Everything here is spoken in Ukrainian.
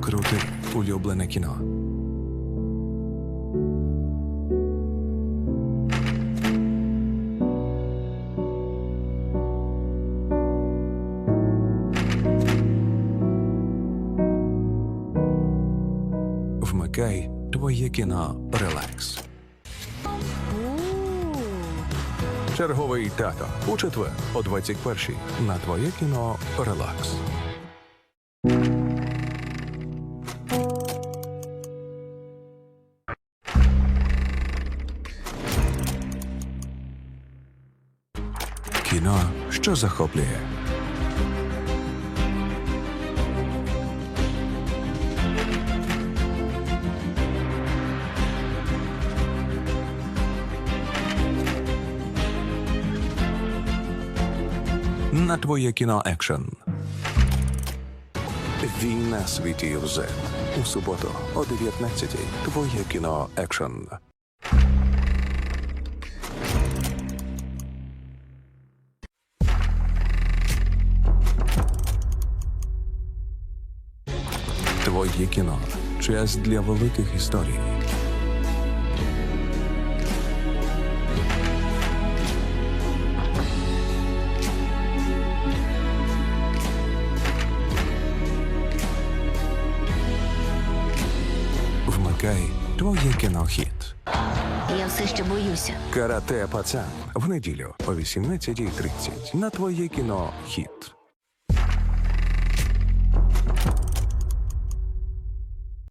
Круте улюблене кіно. Вмикай твоє кіно Релакс. Черговий тато у четвер о 21 на твоє кіно Релакс. Кіно, що захоплює. На твоє кіно екшн. Війна світів Z. У суботу о 19 Твоє кіно екшн. Твоє кіно. Час для великих історій. Вмикай твоє кіно хіт. Я все ще боюся. Карате пацан в неділю о 18.30 на твоє кіно хіт.